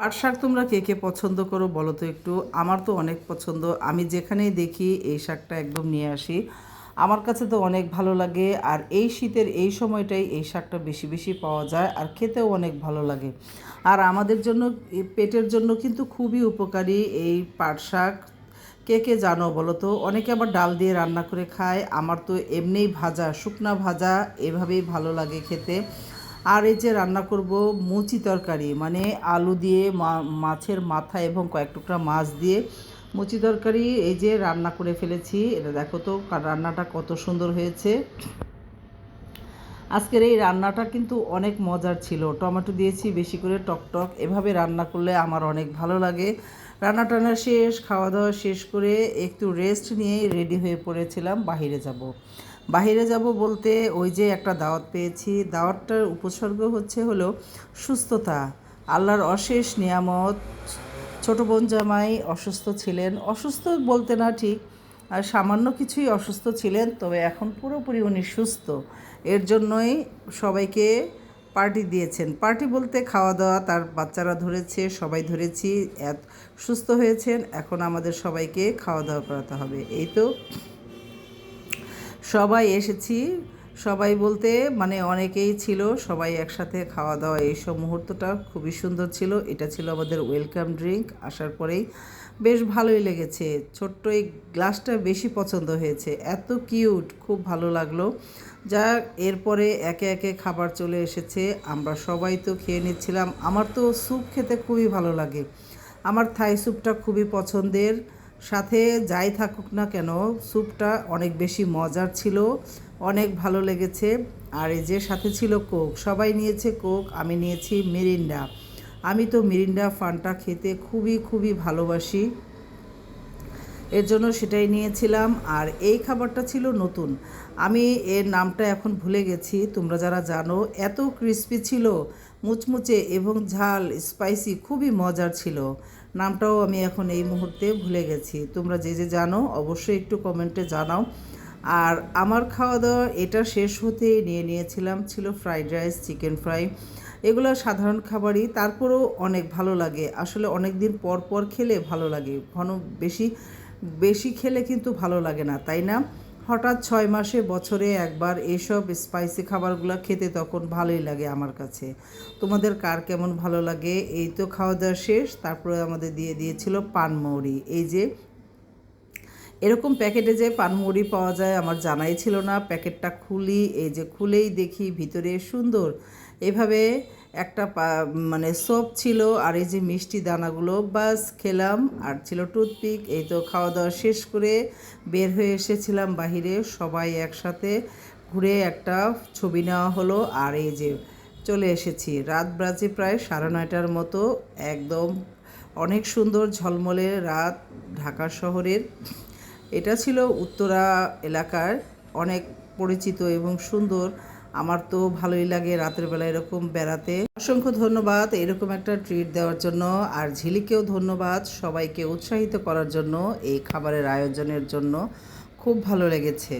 পাট শাক তোমরা কে কে পছন্দ করো বলো তো একটু? আমার তো অনেক পছন্দ। আমি যেখানেই দেখি এই শাকটা একদম নিয়ে আসি। আমার কাছে তো অনেক ভালো লাগে আর এই শীতের এই সময়টাই এই শাকটা বেশি বেশি পাওয়া যায় আর খেতেও অনেক ভালো লাগে। আর আমাদের জন্য পেটের জন্য কিন্তু খুবই উপকারী এই পাট শাক। কে কে জানো বলো তো? অনেকে আবার ডাল দিয়ে রান্না করে খায়। আমার তো এমনিই ভাজা, শুকনা ভাজা এভাবেই ভালো লাগে খেতে। আর এই যে রান্না করব মুচি তরকারি মানে আলু দিয়ে মাছের মাথা এবং কয়েক টুকরা মাছ দিয়ে মুচি তরকারি, এই যে রান্না করে ফেলেছি। এটা দেখো তো রান্নাটা কত সুন্দর হয়েছে। আজকের এই রান্নাটা কিন্তু অনেক মজার ছিল। টমেটো দিয়েছি, বেশি করে টকটক এভাবে রান্না করলে আমার অনেক ভালো লাগে। রান্না টান্না শেষ, খাওয়া দাওয়া শেষ করে একটু রেস্ট নিয়ে রেডি হয়ে পড়েছিলাম বাইরে যাব। বাইরে যাব বলতে ওই যে একটা দাওয়াত পেয়েছি। দাওয়াতটার উপসর্গ হচ্ছে হলো সুস্থতা। আল্লাহর অশেষ নিয়ামত। ছোট বোন জামাই অসুস্থ ছিলেন। অসুস্থ বলতে না ঠিক, আর সামান্য কিছুই অসুস্থ ছিলেন, তবে এখন পুরোপুরি উনি সুস্থ। এর জন্যই সবাইকে পার্টি দিয়েছেন। পার্টি বলতে খাওয়া দাওয়া, তার বাচ্চারা ধরেছে, সবাই ধরেছি, এত সুস্থ হয়েছেন, এখন আমাদের সবাইকে খাওয়া দাওয়া করাতে হবে। এই তো সবাই এসেছি। সবাই বলতে মানে অনেকেই ছিল, সবাই একসাথে খাওয়া দাওয়া এইসব মুহূর্তটা খুবই সুন্দর ছিল। এটা ছিল আমাদের ওয়েলকাম ড্রিঙ্ক আসার পরেই বেশ ভালোই লেগেছে। ছোট্ট এই গ্লাসটা বেশি পছন্দ হয়েছে। এত কিউট খুব ভালো লাগল। যা এরপরে একে একে খাবার চলে এসেছে। আমরা সবাই তো খেয়ে নিচ্ছিলাম। আমার তো স্যুপ খেতে খুবই ভালো লাগে। আমার থাই স্যুপটা খুবই পছন্দের। সাথে যাই থাকুক না কেন, স্যুপটা অনেক বেশি মজার ছিল, অনেক ভালো লেগেছে। আর এই যে সাথে ছিল কোক, সবাই নিয়েছে কোক, আমি নিয়েছি মিরিন্ডা। আমি তো মিরিন্ডা ফানটা খেতে খুবই খুবই ভালোবাসি। এর জন্য সেটাই নিয়েছিলাম। আর এই খাবারটা ছিল নতুন। আমি এর নামটা এখন ভুলে গেছি, তোমরা যারা জানো, এত ক্রিস্পি ছিল, মুচমুচে এবং ঝাল স্পাইসি খুবই মজার ছিল। নামটাও আমি এখন এই মুহূর্তে ভুলে গেছি। তোমরা যে যে জানো, অবশ্যই একটু কমেন্টে জানাও। আর আমার খাওয়া দাওয়া এটা শেষ হতে নিয়ে নিয়েছিলাম, ছিল ফ্রাইড রাইস, চিকেন ফ্রাই। এগুলো সাধারণ খাবারই, তারপরেও অনেক ভালো লাগে। আসলে অনেক দিন পর পর খেলে ভালো লাগে। ঘন বেশি বেশি খেলে কিন্তু ভালো লাগে না, তাই না? হঠাৎ ছয় মাসে বছরে একবার এইসব স্পাইসি খাবারগুলো খেতে তখন ভালোই লাগে আমার কাছে। তোমাদের কার কেমন ভালো লাগে? এই তো খাওয়া দাওয়া শেষ, তারপরে আমাদের দিয়ে দিয়েছিল পানমৌরি এই যে, এরকম প্যাকেটে যে পানমুড়ি পাওয়া যায় আমার জানাই ছিল না। প্যাকেটটা খুলি, এই যে খুলেই দেখি ভিতরে সুন্দর। এভাবে একটা মানে সোপ ছিল আর এই যে মিষ্টি দানাগুলো, বাস খেলাম। আর ছিল টুথপিক এই তো খাওয়া দাওয়া শেষ করে বের হয়ে এসেছিলাম বাহিরে। সবাই একসাথে ঘুরে একটা ছবি নেওয়া হলো। আর এই যে চলে এসেছি। রাত বাজে প্রায় সাড়ে নয়টার মতো। একদম অনেক সুন্দর ঝলমলে রাত ঢাকা শহরের। এটা ছিল উত্তরা এলাকার অনেক পরিচিত এবং সুন্দর আমার তো ভালোই লাগে রাতের বেলা এরকম বেড়াতে। অসংখ্য ধন্যবাদ এরকম একটা ট্রিট দেওয়ার জন্য। আর ঝিলিকেও ধন্যবাদ সবাইকে উৎসাহিত করার জন্য এই খাবারের আয়োজনের জন্য। খুব ভালো লেগেছে।